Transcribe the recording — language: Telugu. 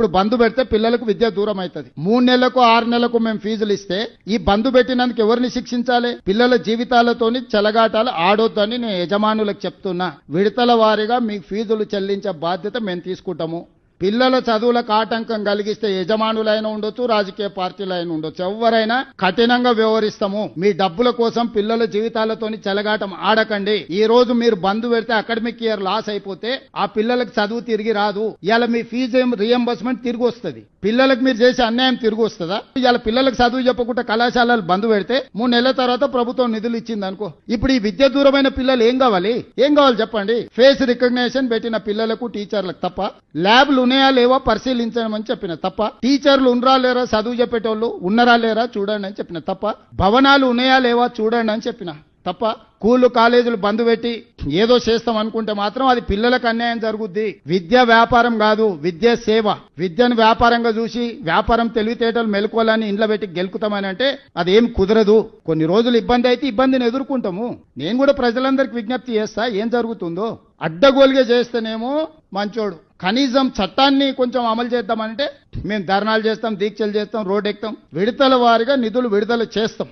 ఇప్పుడు బంధు పెడితే పిల్లలకు విద్య దూరం అవుతుంది. మూడు నెలలకు ఆరు నెలలకు మేము ఫీజులు ఇస్తే ఈ బంధు పెట్టినందుకు ఎవరిని శిక్షించాలి? పిల్లల జీవితాలతోని చెలగాటాలు ఆడొద్దని నేను యజమానులకు చెప్తున్నా. విడతల వారీగా మీకు ఫీజులు చెల్లించే బాధ్యత మేము తీసుకుంటాము. పిల్లల చదువులకు ఆటంకం కలిగిస్తే యజమానులైనా ఉండొచ్చు రాజకీయ పార్టీలైనా ఉండొచ్చు. ఎవరైనా కఠినంగా వ్యవహరిస్తాము. మీ డబ్బుల కోసం పిల్లల జీవితాలతోని చెలగాటం ఆడకండి. ఈ రోజు మీరు బంధు పెడితే అకాడమిక్ ఇయర్ లాస్ అయిపోతే ఆ పిల్లలకు చదువు తిరిగి రాదు. ఇలా మీ ఫీజు రియంబర్స్మెంట్ తిరిగి వస్తుంది. పిల్లలకు మీరు చేసే అన్యాయం తిరిగి వస్తుందా? ఇలా పిల్లలకు చదువు చెప్పకుండా కళాశాలలు బంధు పెడితే మూడు నెలల తర్వాత ప్రభుత్వం నిధులు ఇచ్చింది అనుకో. ఇప్పుడు ఈ విద్య దూరమైన పిల్లలు ఏం కావాలి? ఏం కావాలి చెప్పండి? ఫేస్ రికగ్నేషన్ పెట్టిన పిల్లలకు టీచర్లకు తప్ప ల్యాబ్లు ఉన్నాయా లేవా పరిశీలించమని చెప్పిన తప్ప టీచర్లు ఉన్నరా లేరా చదువు చెప్పేటోళ్ళు ఉన్నరా లేరా చూడండి అని చెప్పిన తప్ప భవనాలు ఉన్నాయా లేవా చూడండి అని చెప్పిన తప్ప స్కూళ్ళు కాలేజీలు బంద్ పెట్టి ఏదో చేస్తాం అనుకుంటే మాత్రం అది పిల్లలకు అన్యాయం జరుగుద్ది. విద్య వ్యాపారం కాదు విద్య సేవ. విద్యను వ్యాపారంగా చూసి వ్యాపారం తెలివితేటలు మెలుకోవాలని ఇంట్లో పెట్టి గెలుకుతామని అంటే అదేం కుదరదు. కొన్ని రోజులు ఇబ్బంది అయితే ఇబ్బందిని ఎదుర్కొంటాము. నేను కూడా ప్రజలందరికి విజ్ఞప్తి చేస్తా ఏం జరుగుతుందో. అడ్డగోలుగా చేస్తేనేమో మంచోడు. కనీసం చట్టాన్ని కొంచెం అమలు చేద్దామంటే మేము ధర్నాలు చేస్తాం దీక్షలు చేస్తాం రోడ్ ఎక్కుతాం విడతల వారిగా నిధులు విడుదల చేస్తాం.